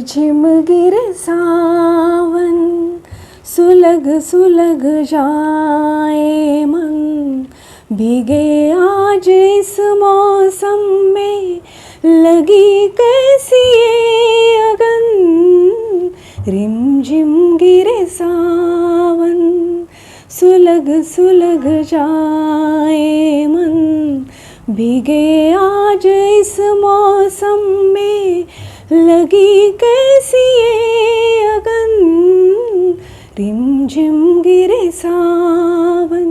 झिम गिर सुलग सुलग जाए मन भीगे आज इस मौसम में लगी कैसी ये अगन रिम झिम गिरे सावन सुलग सुलग जाए मन भीगे आज इस मौसम में लगी कैसी ये अगन रिम झिम गिरे सावन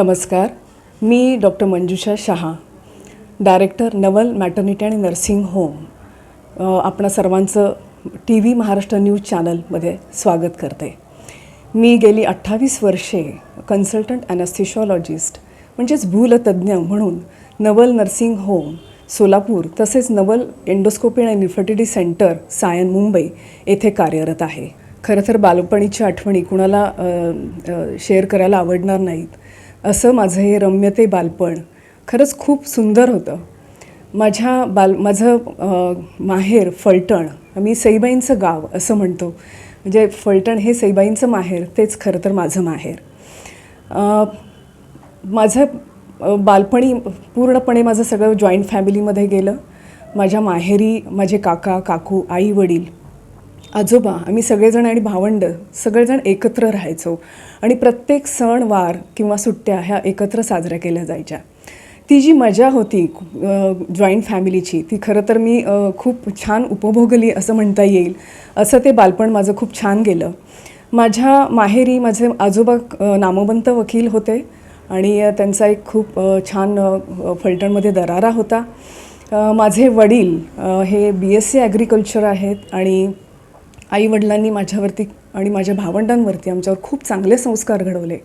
नमस्कार. मी doctor Manjusha Shah director Naval maternity आणि नर्सिंग होम. आपणा सर्वांचं टी व्ही महाराष्ट्र न्यूज चॅनलमध्ये स्वागत करते. मी गेली अठ्ठावीस वर्षे कन्सल्टंट ॲनॅस्थिशॉलॉजिस्ट म्हणजेच भूलतज्ज्ञ म्हणून नवल नर्सिंग होम सोलापूर तसेच नवल एंडोस्कोपी आणि निफर्टिटी सेंटर सायन मुंबई येथे कार्यरत आहे. खरं तर बालपणीच्या आठवणी कुणाला शेअर करायला आवडणार नाहीत. असं माझं हे रम्य ते बालपण खरंच खूप सुंदर होतं. माझ्या बाल माझं माहेर फलटण मी सईबाईंचं गाव असं म्हणतो. म्हणजे फलटण हे सईबाईंचं माहेर तेच खरं तर माझं माहेर. माझं बालपणी पूर्णपणे माझं सगळं जॉईंट फॅमिलीमध्ये गेलं. माझ्या माहेरी माझे काका काकू आई वडील आजोबा आम्ही सगळेजण आणि भावंड सगळेजण एकत्र राहायचो. आणि प्रत्येक सण वार किंवा सुट्ट्या ह्या एकत्र साजऱ्या केल्या जायच्या. ती जी मजा होती जॉईंट फॅमिलीची ती खरं तर मी खूप छान उपभोगली असं म्हणता येईल. असं ते बालपण माझं खूप छान गेलं. माझ्या माहेरी माझे आजोबा नामवंत वकील होते आणि त्यांचा एक खूप छान फलटणमध्ये दरारा होता. माझे वडील हे बी एस सी ॲग्रिकल्चर आहेत आणि आईवडिलांनी माझ्यावरती आणि माझ्या भावंडांवरती आमच्यावर खूप चांगले संस्कार घडवले.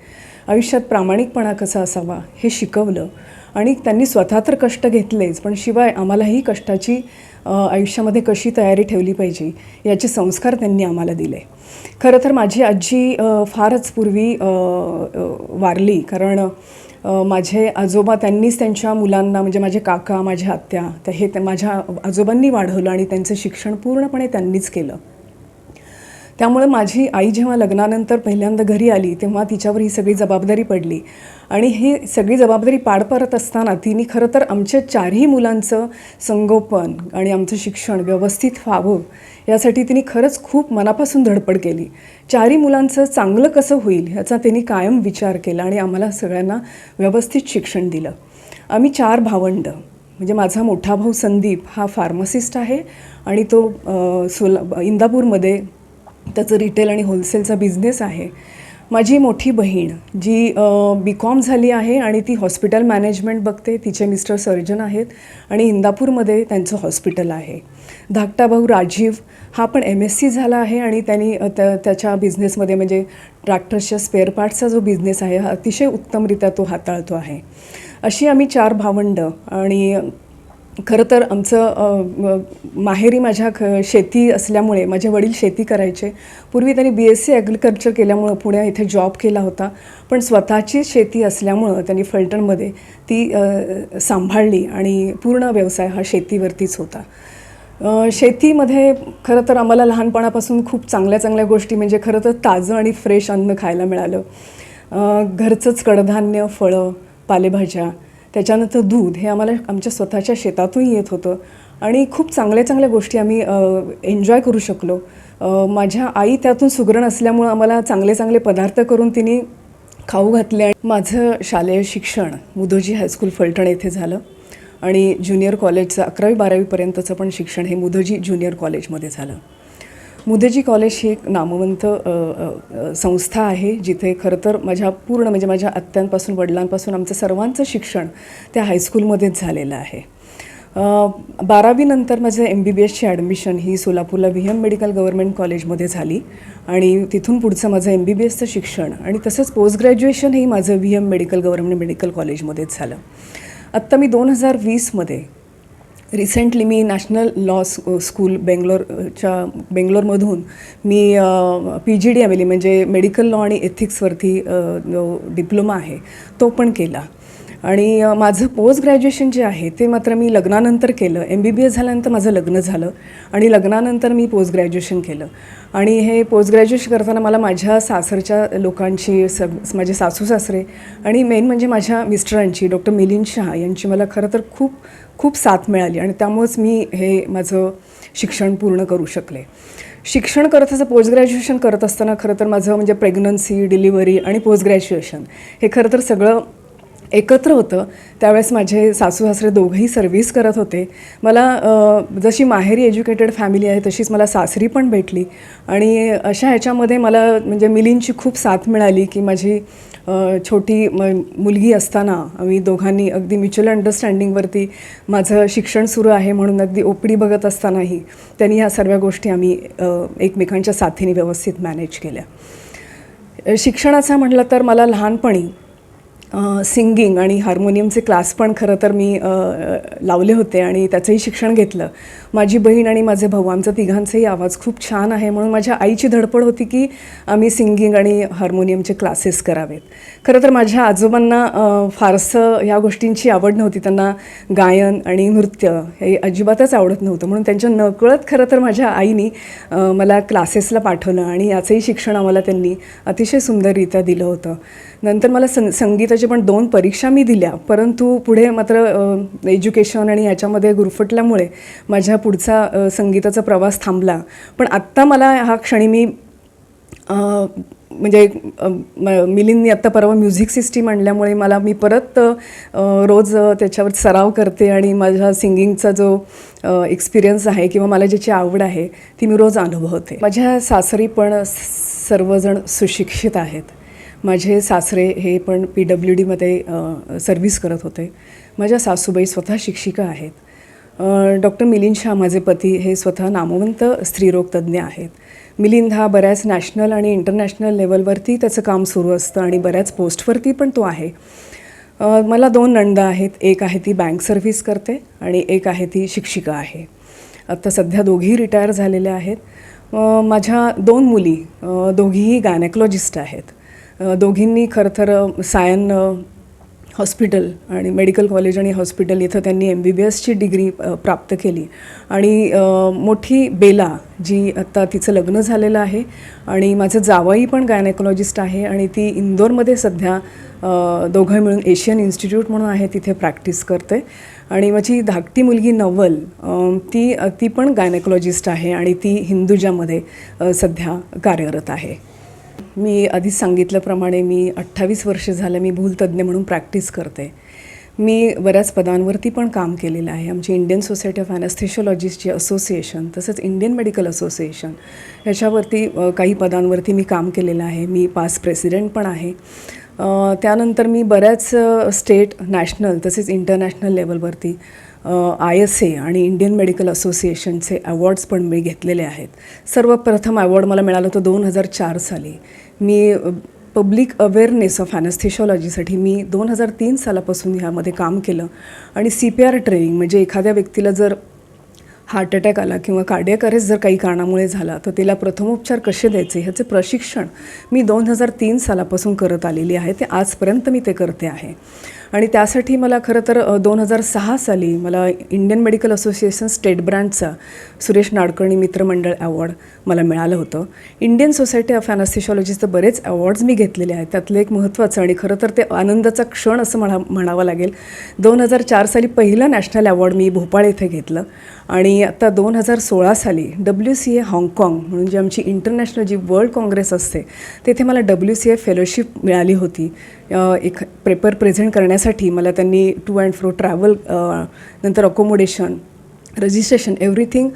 आयुष्यात प्रामाणिकपणा कसा असावा हे शिकवलं आणि त्यांनी स्वतः तर कष्ट घेतलेच पण शिवाय आम्हालाही कष्टाची आयुष्यामध्ये कशी तयारी ठेवली पाहिजे याचे संस्कार त्यांनी आम्हाला दिले. खरं तर माझी आजी फारच पूर्वी वारली. कारण माझे आजोबा त्यांनीच त्यांच्या मुलांना म्हणजे माझे काका माझ्या आत्या तर हे माझ्या आजोबांनी वाढवलं आणि त्यांचं शिक्षण पूर्णपणे त्यांनीच केलं. त्यामुळे माझी आई जेव्हा लग्नानंतर पहिल्यांदा घरी आली तेव्हा तिच्यावर ही सगळी जबाबदारी पडली. आणि ही सगळी जबाबदारी पार पाडत असताना तिने खरं तर आमच्या चारही मुलांचं संगोपन आणि आमचं शिक्षण व्यवस्थित व्हावं यासाठी तिने खरंच खूप मनापासून धडपड केली. चारही मुलांचं चांगलं कसं होईल ह्याचा त्यांनी कायम विचार केला आणि आम्हाला सगळ्यांना व्यवस्थित शिक्षण दिलं. आम्ही चार भावंड म्हणजे माझा मोठा भाऊ संदीप हा फार्मसिस्ट आहे आणि तो सोला इंदापूरमध्ये त्याचं रिटेल आणि होलसेलचा बिझनेस आहे. माझी मोठी बहीण जी बी कॉम झाली आहे आणि ती हॉस्पिटल मॅनेजमेंट बघते. तिचे मिस्टर सर्जन आहेत आणि इंदापूरमध्ये त्यांचं हॉस्पिटल आहे. धाकटा भाऊ राजीव हा पण एम एस सी झाला आहे आणि त्यांनी त्या त्याच्या बिझनेसमध्ये म्हणजे ट्रॅक्टर्सच्या स्पेअर पार्ट्सचा जो बिझनेस आहे हा अतिशय उत्तमरित्या तो हाताळतो आहे. अशी आम्ही चार भावंड आणि खरं तर आमचं माहेरी माझ्या ख शेती असल्यामुळे माझे वडील शेती करायचे. पूर्वी त्यांनी बी एस सी ॲग्रिकल्चर केल्यामुळं पुणे इथे जॉब केला होता. पण स्वतःची शेती असल्यामुळं त्यांनी फलटणमध्ये ती सांभाळली आणि पूर्ण व्यवसाय हा शेतीवरतीच होता. शेतीमध्ये खरं तर आम्हाला लहानपणापासून खूप चांगल्या चांगल्या गोष्टी म्हणजे खरं तर ताजं आणि फ्रेश अन्न खायला मिळालं. घरचंच कडधान्य फळं पालेभाज्या त्याच्यानंतर दूध हे आम्हाला आमच्या स्वतःच्या शेतातून येत होतं. आणि खूप चांगल्या चांगल्या गोष्टी आम्ही एन्जॉय करू शकलो. माझ्या आई त्यातून सुगरण असल्यामुळं आम्हाला चांगले चांगले पदार्थ करून तिने खाऊ घातले आणि माझं शालेय शिक्षण मुधोजी हायस्कूल फलटण येथे झालं. आणि ज्युनियर कॉलेजचं अकरावी बारावीपर्यंतचं पण शिक्षण हे मुधोजी ज्युनियर कॉलेजमध्ये झालं. मुदेजी कॉलेज ही एक नामवंत संस्था आहे जिथे खरं तर माझ्या पूर्ण म्हणजे माझ्या आत्यांपासून वडिलांपासून आमचं सर्वांचं शिक्षण त्या हायस्कूलमध्येच झालेलं आहे. बारावीनंतर माझं एम बी बी एसची ॲडमिशन ही सोलापूरला व्ही एम मेडिकल गव्हर्मेंट कॉलेजमध्ये झाली आणि तिथून पुढचं माझं एम बी बी एसचं शिक्षण आणि तसंच पोस्ट ग्रॅज्युएशनही माझं V M medical government medical कॉलेजमध्येच झालं. आत्ता मी दोन हजार वीसमध्ये रिसेंटली मी नॅशनल लॉ स्कूल बेंगलोरच्या बेंगलोरमधून मी P G D M L म्हणजे मेडिकल लॉ आणि एथिक्सवरती uh, जो डिप्लोमा आहे तो पण केला. आणि माझं पोस्ट ग्रॅज्युएशन जे आहे ते मात्र मी लग्नानंतर केलं. एम बी बी एस झाल्यानंतर माझं लग्न झालं आणि लग्नानंतर मी पोस्ट ग्रॅज्युएशन केलं. आणि हे पोस्ट ग्रॅज्युएशन करताना मला माझ्या सासरच्या लोकांची स माझे सासू सासरे आणि मेन म्हणजे माझ्या मिस्टरांची डॉक्टर मिलिंद शहा यांची मला खरं तर खूप खूप साथ मिळाली आणि त्यामुळंच मी हे माझं शिक्षण पूर्ण करू शकले. शिक्षण करत असं पोस्ट ग्रॅज्युएशन करत असताना खरं तर माझं म्हणजे प्रेग्नन्सी डिलिव्हरी आणि पोस्ट ग्रॅज्युएशन हे खरं तर सगळं एकत्र होतं. त्यावेळेस माझे सासू सासरे दोघंही सर्व्हिस करत होते. मला जशी माहेरी एज्युकेटेड फॅमिली आहे तशीच मला सासरी पण भेटली. आणि अशा ह्याच्यामध्ये मला म्हणजे मिलींची खूप साथ मिळाली की माझी छोटी म मुलगी असताना आम्ही दोघांनी अगदी म्युच्युअल अंडरस्टँडिंगवरती माझं शिक्षण सुरू आहे म्हणून अगदी ओपडी बघत असतानाही त्यांनी ह्या सर्व गोष्टी आम्ही एकमेकांच्या साथीने व्यवस्थित मॅनेज केल्या. शिक्षणाचा म्हटलं तर मला लहानपणी सिंगिंग आणि हार्मोनियमचे क्लास पण खरं तर मी लावले होते आणि त्याचंही शिक्षण घेतलं. माझी बहीण आणि माझे भाऊ आमचा तिघांचाही आवाज खूप छान आहे म्हणून माझ्या आईची धडपड होती की आम्ही सिंगिंग आणि हार्मोनियमचे क्लासेस करावेत. खरं तर माझ्या आजोबांना फारसं ह्या गोष्टींची आवड नव्हती. त्यांना गायन आणि नृत्य हे अजिबातच आवडत नव्हतं. म्हणून त्यांच्या नकळत खरं तर माझ्या आईनी मला क्लासेसला पाठवलं आणि याचंही शिक्षण आम्हाला त्यांनी अतिशय सुंदररित्या दिलं होतं. नंतर मला सं संगीत संगीताच्या पण दोन परीक्षा मी दिल्या. परंतु पुढे मात्र एज्युकेशन आणि याच्यामध्ये गुरफटल्यामुळे माझ्या पुढचा संगीताचा प्रवास थांबला. पण आत्ता मला हा क्षणी मी म्हणजे अ, मिलिंदनी आत्ता परवा म्युझिक सिस्टीम आणल्यामुळे मला मी परत रोज त्याच्यावर सराव करते आणि माझ्या सिंगिंगचा जो एक्सपिरियन्स आहे किंवा मला ज्याची आवड आहे ती मी रोज अनुभवते. माझ्या सासरी पण सर्वजण सुशिक्षित आहेत. माझे सासरे हे पण पी डब्ल्यू डीमध्ये सर्व्हिस करत होते. माझ्या सासूबाई स्वतः शिक्षिका आहेत. डॉक्टर मिलिंद शाह माझे पती हे स्वतः नामवंत स्त्रीरोगतज्ञ आहेत. मिलिंद हा बऱ्याच नॅशनल आणि इंटरनॅशनल लेवलवरती त्याचं काम सुरू असतं आणि बऱ्याच पोस्टवरती पण तो आहे. मला दोन नंदा आहेत. एक आहे ती बँक सर्व्हिस करते आणि एक आहे ती शिक्षिका आहे. आत्ता सध्या दोघीही रिटायर झालेल्या आहेत. माझ्या दोन मुली दोघीही गायनेकॉलॉजिस्ट आहेत. दोघींनी खरं तर सायन हॉस्पिटल आणि मेडिकल कॉलेज आणि हॉस्पिटल इथं त्यांनी एम बी बी एसची डिग्री प्राप्त केली. आणि मोठी बेला जी आत्ता तिचं लग्न झालेलं आहे आणि माझं जावई पण गायनेकोलॉजिस्ट आहे आणि ती इंदोरमध्ये सध्या दोघं मिळून एशियन इन्स्टिट्यूट म्हणून आहे तिथे प्रॅक्टिस करते. आणि माझी धाकटी मुलगी नवल ती ती पण गायनेकोलॉजिस्ट आहे आणि ती हिंदुजामध्ये सध्या कार्यरत आहे. मी आधीच सांगितल्याप्रमाणे मी अठ्ठावीस वर्ष झालं मी भूलतज्ज्ञ म्हणून प्रॅक्टिस करते. मी बऱ्याच पदांवरती पण काम केलेलं आहे. आमची इंडियन सोसायटी ऑफ ॲनेस्थेशिओलॉजिस्टची असोसिएशन तसंच इंडियन मेडिकल असोसिएशन ह्याच्यावरती काही पदांवरती मी काम केलेलं आहे. मी पास प्रेसिडेंट पण आहे. त्यानंतर मी बऱ्याच स्टेट नॅशनल तसेच इंटरनॅशनल लेवलवरती आय एस ए आणि इंडियन मेडिकल असोसिएशनचे अवॉर्ड्स पण मी घेतलेले आहेत. सर्वप्रथम अवॉर्ड मला मिळालं होता दोन हजार चार साली. मी पब्लिक अवेअरनेस ऑफ ॲनेस्थेशॉलॉजीसाठी मी दोन हजार तीन सालापासून ह्यामध्ये काम केलं. आणि सी पी आर ट्रेनिंग म्हणजे एखाद्या व्यक्तीला जर हार्ट अटॅक आला किंवा कार्डियक अरेस्ट जर काही कारणामुळे झाला तर तिला प्रथमोपचार कसे द्यायचे ह्याचे प्रशिक्षण मी दोन हजार तीन सालापासून करत आलेली आहे ते आजपर्यंत मी ते करते आहे. आणि त्यासाठी मला खरं तर दोन हजार सहा साली मला इंडियन मेडिकल असोसिएशन स्टेट ब्रँडचा सुरेश नाडकर्णी मित्रमंडळ अवॉर्ड मला मिळालं होतं. इंडियन सोसायटी ऑफ ॲनास्थिशॉलॉजीचं बरेच अवॉर्ड्स मी घेतलेले आहेत. त्यातलं एक महत्त्वाचं आणि खरं तर ते आनंदाचा क्षण असं म्हणा म्हणावं लागेल. दोन हजार चार साली पहिला नॅशनल अवॉर्ड मी भोपाळ येथे घेतलं. आणि आता दोन हजार सोळा साली डब्ल्यू सी ए हाँगकाँग म्हणून जी आमची इंटरनॅशनल जी वर्ल्ड काँग्रेस असते तेथे मला डब्ल्यू सी ए फेलोशिप मिळाली होती. एक पेपर प्रेझेंट करण्यासाठी मला त्यांनी टू अँड फ्रो ट्रॅव्हल नंतर अकोमोडेशन रजिस्ट्रेशन एव्हरीथिंग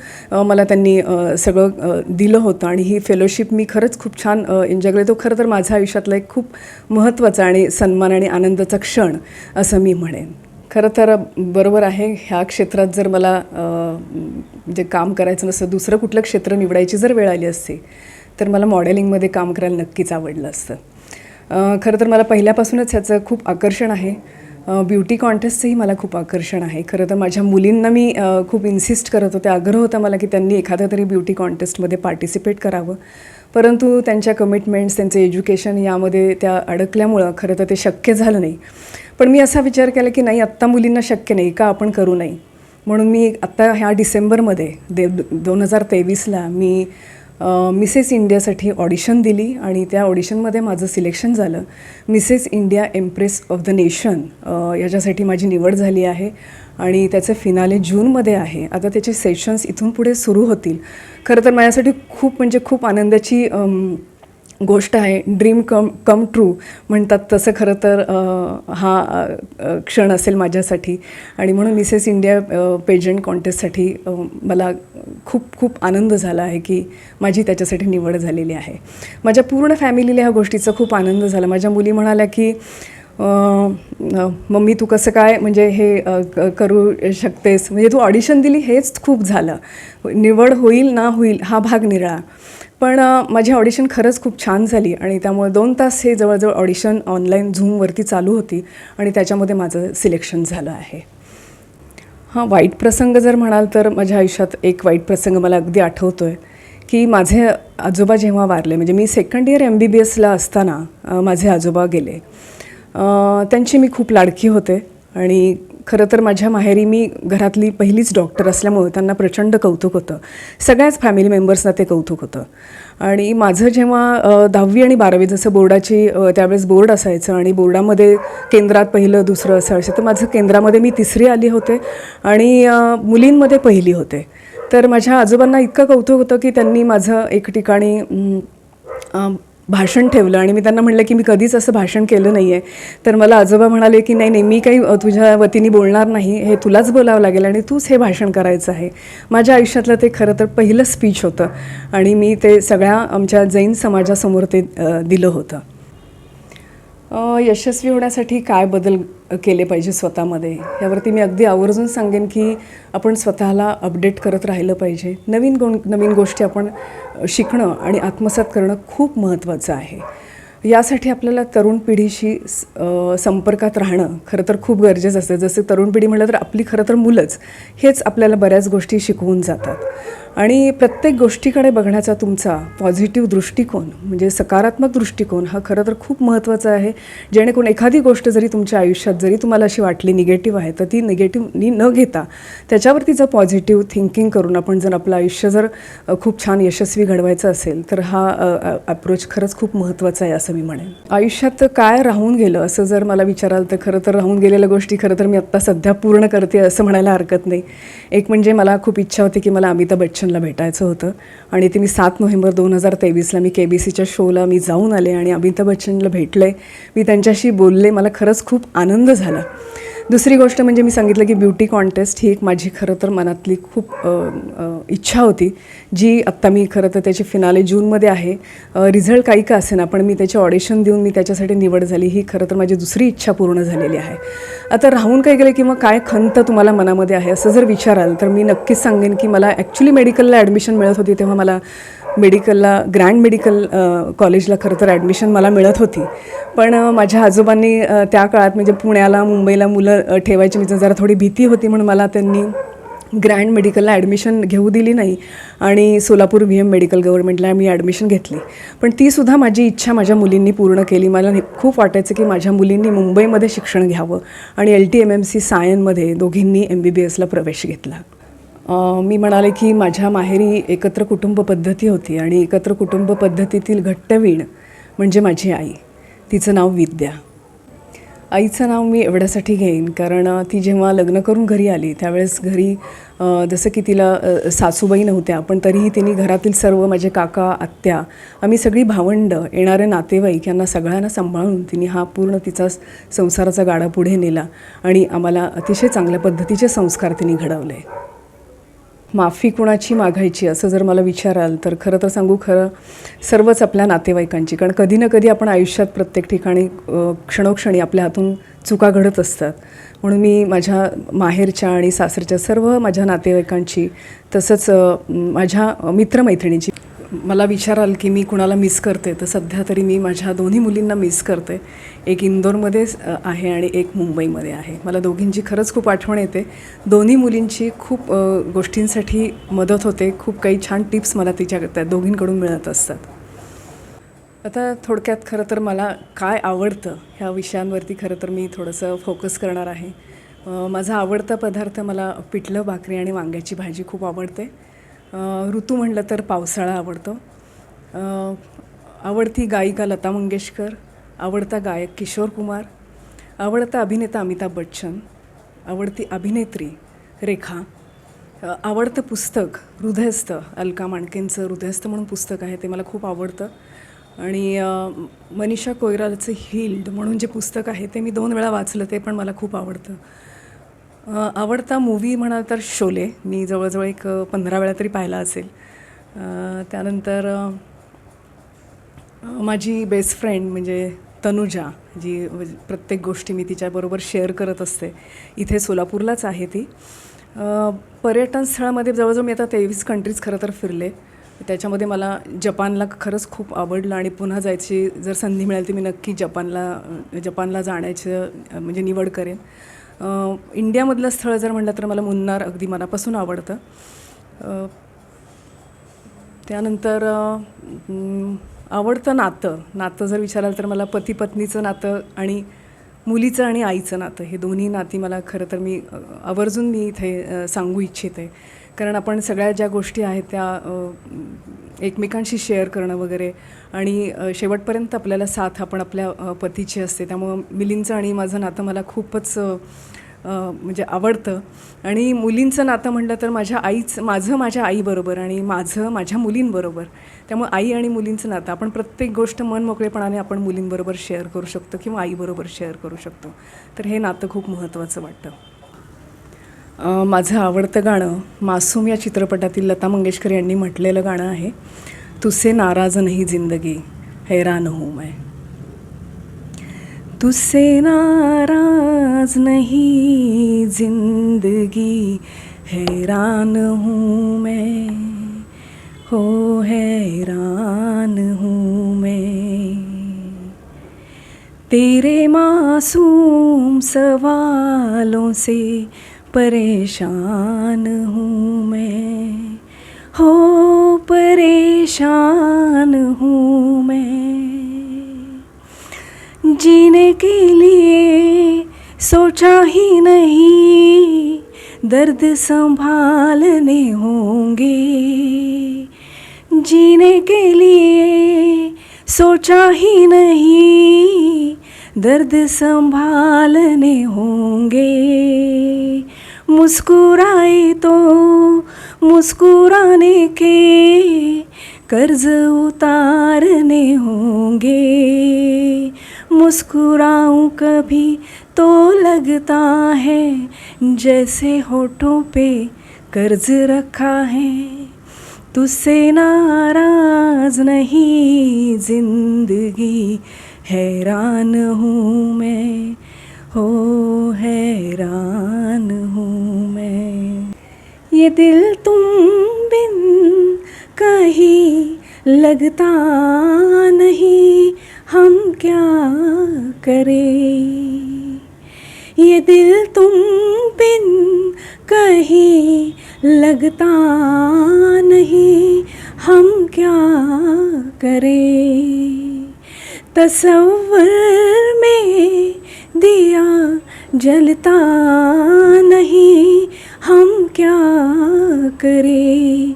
मला त्यांनी सगळं दिलं होतं. आणि ही फेलोशिप मी खरंच खूप छान एन्जॉय केली. तो खरं तर माझ्या आयुष्यातला एक खूप महत्त्वाचा आणि सन्मान आणि आनंदाचा क्षण असं मी म्हणेन. खरं तर बरोबर आहे ह्या क्षेत्रात जर मला जे काम करायचं नसतं दुसरं कुठलं क्षेत्र निवडायची जर वेळ आली असती तर मला मॉडेलिंगमध्ये काम करायला नक्कीच आवडलं असतं. खरं तर मला पहिल्यापासूनच ह्याचं खूप आकर्षण आहे. ब्युटी कॉन्टेस्टचंही मला खूप आकर्षण आहे. खरं तर माझ्या मुलींना मी खूप इन्सिस्ट करत होते. आग्रह होता मला की त्यांनी एखाद्या तरी ब्युटी कॉन्टेस्टमध्ये पार्टिसिपेट करावं. परंतु त्यांच्या कमिटमेंट्स त्यांचं एज्युकेशन यामध्ये त्या अडकल्यामुळं खरं तर ते शक्य झालं नाही. पण मी असा विचार केला की नाही आत्ता मुलींना शक्य नाही. का आपण करू नाही? म्हणून मी आत्ता ह्या डिसेंबरमध्ये दे दोन हजार तेवीसला मी मिसेस इंडियासाठी ऑडिशन दिली आणि त्या ऑडिशनमध्ये माझं सिलेक्शन झालं. Mrs India empress of the nation याच्यासाठी माझी निवड झाली आहे आणि त्याचे फिनाले जूनमध्ये आहे. आता त्याचे सेशन्स इथून पुढे सुरू होतील. खरं तर माझ्यासाठी खूप म्हणजे खूप आनंदाची गोष्ट आहे ड्रीम कम कम ट्रू म्हणतात तसं खरं तर हा क्षण असेल माझ्यासाठी. आणि म्हणून मिसेस इंडिया पेजंट कॉन्टेस्टसाठी मला खूप खूप आनंद झाला आहे की माझी त्याच्यासाठी निवड झालेली आहे. माझ्या पूर्ण फॅमिलीला ह्या गोष्टीचा खूप आनंद झाला. माझ्या मुली म्हणाल्या की मम्मी तू कसं काय म्हणजे हे क- करू शकतेस? म्हणजे तू ऑडिशन दिली हेच खूप झालं. निवड होईल ना होईल हा भाग निराळा. पण माझी ऑडिशन खरंच खूप छान झाली आणि त्यामुळे दोन तास हे जवळजवळ ऑडिशन ऑनलाईन झूमवरती चालू होती आणि त्याच्यामध्ये माझं सिलेक्शन झालं आहे. हां वाईट प्रसंग जर म्हणाल तर माझ्या आयुष्यात एक वाईट प्रसंग मला अगदी आठवतो आहे की माझे आजोबा जेव्हा वारले म्हणजे मी second year M B B एसला असताना माझे आजोबा गेले. त्यांची मी खूप लाडकी होते आणि खरं तर माझ्या माहेरी मी घरातली पहिलीच डॉक्टर असल्यामुळे त्यांना प्रचंड कौतुक होतं. सगळ्याच फॅमिली मेंबर्सना ते कौतुक होतं. आणि माझं जेव्हा दहावी आणि बारावी जसं बोर्डाची त्यावेळेस बोर्ड असायचं आणि बोर्डामध्ये केंद्रात पहिलं दुसरं असायचं तर माझं केंद्रामध्ये मी तिसरी आली होते आणि मुलींमध्ये पहिली होते. तर माझ्या आजोबांना इतकं कौतुक होतं की त्यांनी माझं एक ठिकाणी भाषण ठेवलं आणि मी त्यांना म्हणलं की मी कधीच असं भाषण केलं नाही आहे तर मला आजोबा म्हणाले की नाही नाही मी काही तुझ्या वतीने बोलणार नाही हे तुलाच बोलावं लागेल आणि तूच हे भाषण करायचं आहे. माझ्या आयुष्यातलं ते खरं तर पहिलं स्पीच होतं आणि मी ते सगळ्या आमच्या जैन समाजासमोर ते दिलं होतं. यशस्वी होण्यासाठी काय बदल केले पाहिजे स्वतःमध्ये? यावरती मी अगदी आवर्जून सांगेन की आपण स्वतःला अपडेट करत राहिलं पाहिजे. नवीन गो नवीन गोष्टी आपण शिकणं आणि आत्मसात करणं खूप महत्त्वाचं आहे. यासाठी आपल्याला तरुण पिढीशी संपर्कात राहणं खरं तर खूप गरजेचं असतं. जसं तरुण पिढी म्हटलं तर आपली खरं तर मुलंच. हेच आपल्याला बऱ्याच गोष्टी शिकवून जातात. आणि प्रत्येक गोष्टीकडे बघण्याचा तुमचा पॉझिटिव्ह दृष्टिकोन म्हणजे सकारात्मक दृष्टिकोन हा खरं तर खूप महत्त्वाचा आहे. जेणेकरून एखादी गोष्ट जरी तुमच्या आयुष्यात जरी तुम्हाला अशी वाटली निगेटिव्ह आहे तर ती निगेटिव्हनी न घेता त्याच्यावरती जर पॉझिटिव्ह थिंकिंग करून आपण जर आपलं आयुष्य जर खूप छान यशस्वी घडवायचं असेल तर हा अप्रोच खरंच खूप महत्त्वाचा आहे असं मी म्हणेन. आयुष्यात काय राहून गेलं असं जर मला विचाराल तर खरं तर राहून गेलेल्या गोष्टी खरं तर मी आत्ता सध्या पूर्ण करते असं म्हणायला हरकत नाही. एक म्हणजे मला खूप इच्छा होती की मला अमिताभ बच्चन बच्चनला भेटायचं होतं. आणि ते मी सात नोव्हेंबर दोन हजार तेवीसला मी के बी सीच्या शोला मी जाऊन आले आणि अमिताभ बच्चनला भेटले. मी त्यांच्याशी बोलले. मला खरंच खूप आनंद झाला. दुसरी गोष्ट म्हणजे मी सांगितलं की ब्युटी कॉन्टेस्ट ही एक माझी खरं तर मनातली खूप इच्छा होती जी आत्ता मी खरं तर त्याची फिनाले जूनमध्ये आहे. रिझल्ट काही का असेना पण मी त्याचे ऑडिशन देऊन मी त्याच्यासाठी निवड झाली ही खरं तर माझी दुसरी इच्छा पूर्ण झालेली आहे. आता राहून काय गेलं किंवा काय खंत तुम्हाला मनामध्ये आहे असं जर विचाराल तर मी नक्कीच सांगेन की मला ॲक्च्युली मेडिकलला ॲडमिशन मिळत होती तेव्हा मला मेडिकलला ग्रँड मेडिकल कॉलेजला खरं तर ॲडमिशन मला मिळत होती. पण माझ्या आजोबांनी त्या काळात म्हणजे पुण्याला मुंबईला मुलं ठेवायची म्हणजे जरा थोडी भीती होती म्हणून मला त्यांनी ग्रँड मेडिकलला ॲडमिशन घेऊ दिली नाही आणि सोलापूर व्ही एम मेडिकल गव्हर्नमेंटला मी ॲडमिशन घेतली. पण तीसुद्धा माझी इच्छा माझ्या मुलींनी पूर्ण केली. मला खूप वाटायचं की माझ्या मुलींनी मुंबईमध्ये शिक्षण घ्यावं आणि L T M M C सायनमध्ये दोघींनी एम बी बी एसला प्रवेश घेतला. मी म्हणाले की माझ्या माहेरी एकत्र कुटुंब पद्धती होती आणि एकत्र कुटुंब पद्धतीतील घट्टवीण म्हणजे माझी आई. तिचं नाव विद्या. आईचं नाव मी एवढ्यासाठी घेईन कारण ती जेव्हा लग्न करून घरी आली त्यावेळेस घरी जसं की तिला सासूबाई नव्हत्या पण तरीही तिने घरातील सर्व माझे काका आत्या आम्ही सगळी भावंड येणारे नातेवाईक यांना सगळ्यांना सांभाळून तिने हा पूर्ण तिचा संसाराचा गाडा पुढे नेला आणि आम्हाला अतिशय चांगल्या पद्धतीचे संस्कार तिने घडवले. माफी कुणाची मागायची असं जर मला विचाराल तर खरं तर सांगू खरं सर्वच आपल्या नातेवाईकांची. कारण कधी ना कधी आपण आयुष्यात प्रत्येक ठिकाणी क्षणोक्षणी आपल्या हातून चुका घडत असतात. म्हणून मी माझ्या माहेरच्या आणि सासरच्या सर्व माझ्या नातेवाईकांची तसंच माझ्या मित्रमैत्रिणींची मला विचाराल की मी कुणाला मिस करते? तर सध्या तरी मी माझ्या दोन्ही मुलींना मिस करते. एक इंदोरमध्ये आहे आणि एक मुंबईमध्ये आहे. मला दोघींची खरंच खूप आठवण येते. दोन्ही मुलींची खूप गोष्टींसाठी मदत होते. खूप काही छान टिप्स मला तिच्या त्या दोघींकडून मिळत असतात. आता थोडक्यात खरं तर मला काय आवडतं ह्या विषयांवरती खरं तर मी थोडंसं फोकस करणार आहे. माझा आवडता पदार्थ मला पिठलं भाकरी आणि वांग्याची भाजी खूप आवडते. ऋतू म्हणलं तर पावसाळा आवडतो. आवडती गायिका लता मंगेशकर आवडता गायक किशोर कुमार आवडता अभिनेता अमिताभ बच्चन आवडती अभिनेत्री रेखा आवडतं पुस्तक हृदयस्थ अलका माणकेंचं हृदयस्थ म्हणून पुस्तक आहे ते मला खूप आवडतं. आणि मनीषा कोयरालचं हिल्ड म्हणून जे पुस्तक आहे ते मी दोन वेळा वाचलं ते पण मला खूप आवडतं. आवडता मूवी म्हणाल तर शोले. मी जवळजवळ एक पंधरा वेळा तरी पाहिला असेल. त्यानंतर माझी बेस्ट फ्रेंड म्हणजे तनुजा जी प्रत्येक गोष्टी मी तिच्याबरोबर शेअर करत असते. इथे सोलापूरलाच आहे ती. पर्यटन स्थळामध्ये जवळजवळ मी आता तेवीस कंट्रीज खरं तर फिरले. त्याच्यामध्ये मला जपानला खरंच खूप आवडलं आणि पुन्हा जायची जर संधी मिळाली तर मी नक्की जपानला जपानला जाण्याचं म्हणजे निवड करेन. इंडियामधलं स्थळ जर म्हटलं तर मला मुन्नार अगदी मनापासून आवडतं. त्यानंतर आवडतं नातं. नातं जर विचाराल तर मला पती पत्नीचं नातं आणि मुलीचं आणि आईचं नातं हे दोन्ही नाती मला खरं तर मी आवर्जून मी इथे सांगू इच्छिते. कारण आपण सगळ्या ज्या गोष्टी आहेत त्या एकमेकांशी शेअर करणं वगैरे आणि शेवटपर्यंत आपल्याला साथ आपण आपल्या पतीची असते. त्यामुळं मिलींचं आणि माझं नातं मला खूपच म्हणजे आवडतं. आणि मुलींचं नातं म्हटलं तर माझ्या आईच माझं माझ्या आईबरोबर आणि माझं माझ्या मुलींबरोबर त्यामुळे आई आणि मुलींचं नातं. आपण प्रत्येक गोष्ट मन मोकळेपणाने आपण मुलींबरोबर शेअर करू शकतो किंवा आईबरोबर शेअर करू शकतो. तर हे नातं खूप महत्त्वाचं वाटतं. माझं आवडतं गाणं मासूम या चित्रपटातील लता मंगेशकर यांनी म्हटलेलं गाणं आहे तुसे नाराज नाही जिंदगी हैरान हूँ मैं. तुसे नाराज नहीं जिंदगी हैरान हूँ मैं हो हैरान हूँ मैं। तेरे मासूम सवालों से परेशान हूँ मैं। हो, परेशान हूँ मैं। जीने के लिए सोचा ही नहीं, दर्द संभालने होंगे। जीने के लिए सोचा ही नहीं, दर्द संभालने होंगे। मुस्कुराए तो मुस्कुराने के कर्ज उतारने होंगे। मुस्कुराऊं कभी तो लगता है जैसे होठों पे कर्ज रखा है। तुझसे नाराज़ नहीं, ज़िंदगी हैरान हूँ मैं। हो हैरान हूँ मैं। ये दिल तुम बिन कहीं लगता नहीं, हम क्या करें? ये दिल तुम बिन कहीं लगता नहीं, हम क्या करें? तस्वर में दिया जलता नहीं, हम क्या करें?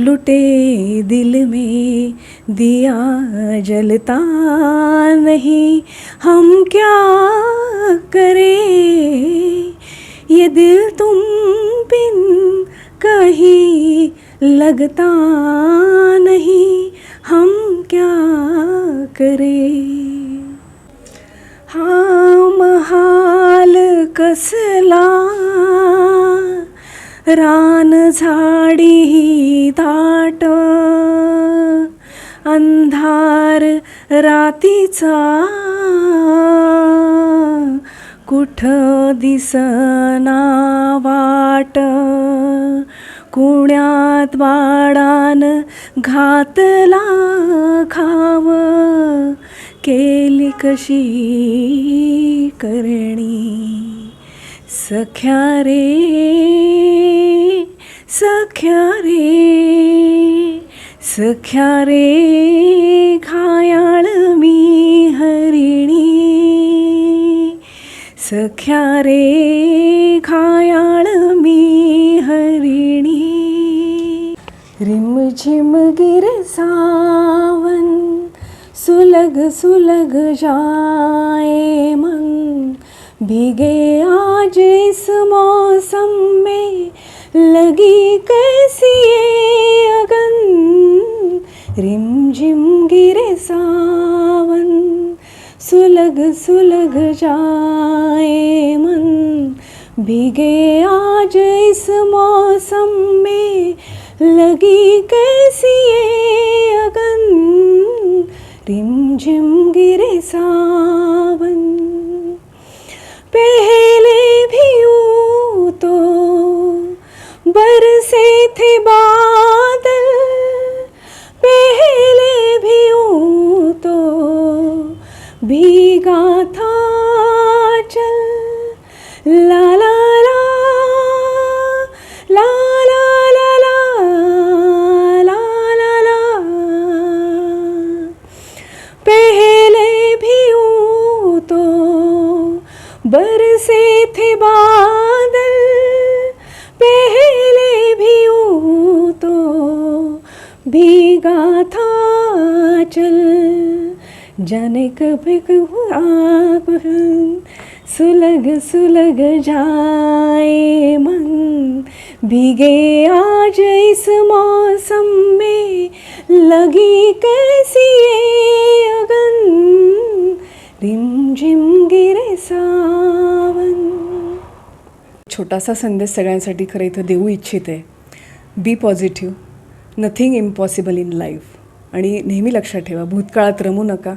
लुटे दिल में दिया जलता नहीं, हम क्या करें? ये दिल तुम बिन कहीं लगता नहीं, हम क्या करें? हा महाल कसला? रान झाडी दाट अंधार रातीचा. कुठ दिसना वाट? कुण्यात बाडान घातला खाव. केली कशी करणी? सख्या रे सख्या रे सख्या रे घायाळ मी हरिणी. सख्या रे घायाळ मी हरिणी. रिमझिम गिर सुलग सुलग जाए मन। भीगे आज इस मौसम में लगी कैसी अगन। गिरे सावन। सुलग सुलग जाए मन। भीगे आज इस मौसम में लगी कैसी ये अगन रिमझिम गिरे सावन पहले भी तो बरसे थे बादल पहले भी तो भीगा था चल लाला जाने कभी आप सुलग सुलग जाए मन। भीगे आज इस मौसम में लगी कैसी ये अगन? रिमझिम गिरे सावन। छोटासा संदेश सगळ्यांसाठी खरं इथं देऊ इच्छिते. Be positive nothing impossible in life आणि नेहमी लक्षात ठेवा भूतकाळात रमू नका.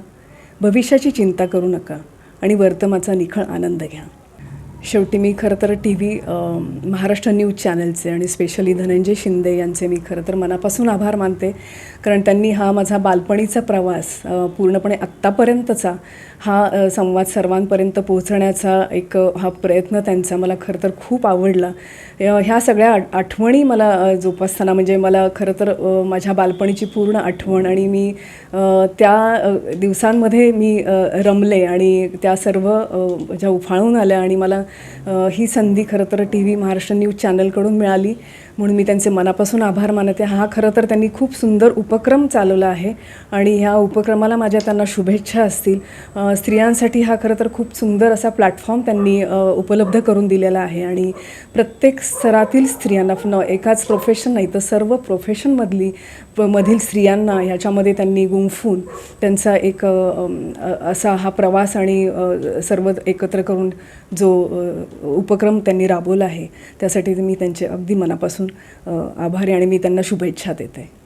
भविष्याची चिंता करू नका आणि वर्तमाचा निखळ आनंद घ्या. शेवटी मी खरं तर टी व्ही महाराष्ट्र न्यूज चॅनलचे आणि स्पेशली धनंजय शिंदे यांचे मी खरं तर मनापासून आभार मानते. कारण त्यांनी हा माझा बालपणीचा प्रवास पूर्णपणे आत्तापर्यंतचा हा संवाद सर्वांपर्यंत पोहोचण्याचा एक हा प्रयत्न त्यांचा मला खरं तर खूप आवडला. ह्या सगळ्या आठवणी मला जोपासताना म्हणजे मला खरं तर माझ्या बालपणीची पूर्ण आठवण आणि मी त्या दिवसांमध्ये मी रमले आणि त्या सर्व ज्या उफाळून आल्या आणि मला ही संधी खरं तर टी व्ही महाराष्ट्र न्यूज चॅनलकडून मिळाली. म्हणून मी त्यांचे मनापासून आभार मानते. हा खरं तर त्यांनी खूप सुंदर उपक्रम चालवला आहे आणि ह्या उपक्रमाला माझ्या त्यांना शुभेच्छा असतील. स्त्रियांसाठी हा खरं तर खूप सुंदर असा प्लॅटफॉर्म त्यांनी उपलब्ध करून दिलेला आहे. आणि प्रत्येक स्तरातील स्त्रियांना न एकाच प्रोफेशन नाही तर सर्व प्रोफेशनमधली प- मधील स्त्रियांना ह्याच्यामध्ये त्यांनी गुंफून त्यांचा एक असा हा प्रवास आणि सर्व एकत्र करून जो उपक्रम त्यांनी राबवला आहे त्यासाठी मी त्यांचे अगदी मनापासून आभारी आणि मी त्यांना शुभेच्छा देते.